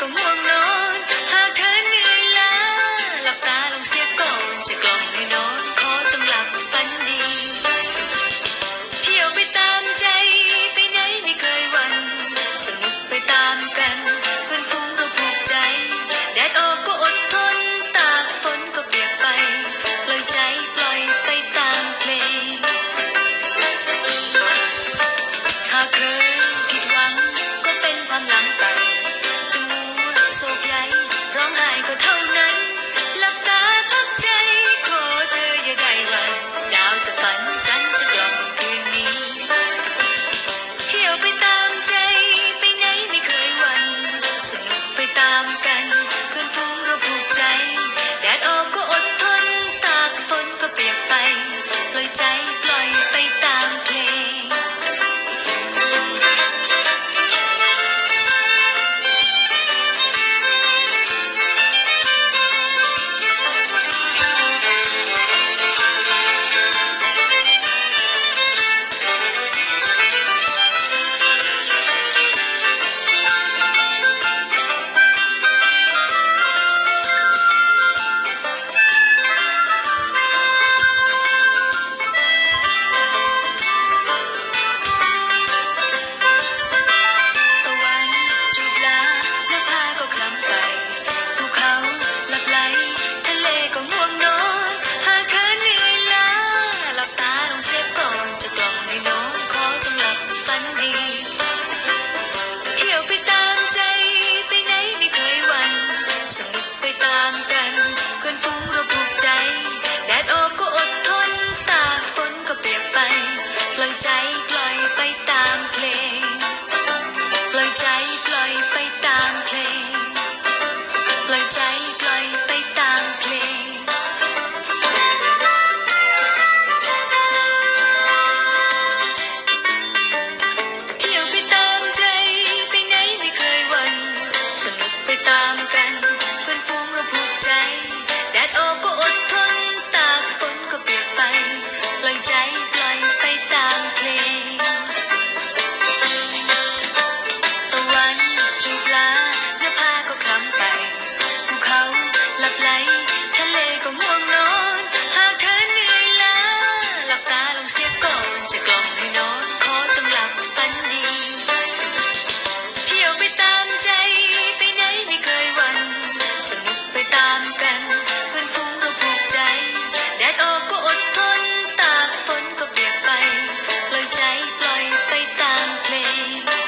ก็ง่วงนอน หากเธอเหนื่อยล้าหลับตาลงเสียก่อนจะกล่อมให้นอนขอจงหลับฝันดี เที่ยวไปตามใจไปไหนไม่เคยหวัน สนุกไปตามกัน เพื่อนฝูงเราผูกใจ แดดออกก็อดทน ตากฝนก็เปียกไป ปล่อยใจปล่อยไปตามเพลง หากเคยผิดหวังก็เป็นความหลังไป ก็เท่านั้นหลับตาพักใจขอเธออย่าได้หวันดาวจะฝันจันทร์จะกล่อมคืนนี้ เที่ยวไปตามามกันเพื่อนฝูงเราผูกใจ แดดออกก็อดทน ตากฝนก็เปียกไป ปล่อยใจปล่อยไปตามเพลง ปล่อยใจปล่อยไปตามเพลง ปล่อยใจปล่อยไป ทะเลก็ง่วงนอน หากเธอเหนื่อยล้าหลับตาลงเสียก่อนจะกล่อมให้นอน ขอจงหลับฝันดี เที่ยวไปตามใจไปไหนไม่เคยหวัน สนุกไปตามกัน เพื่อนฝูงเราผูกใจ แดดออกก็อดทน ตากฝนก็เปียกไป ปล่อยใจปล่อยไปตามเพลง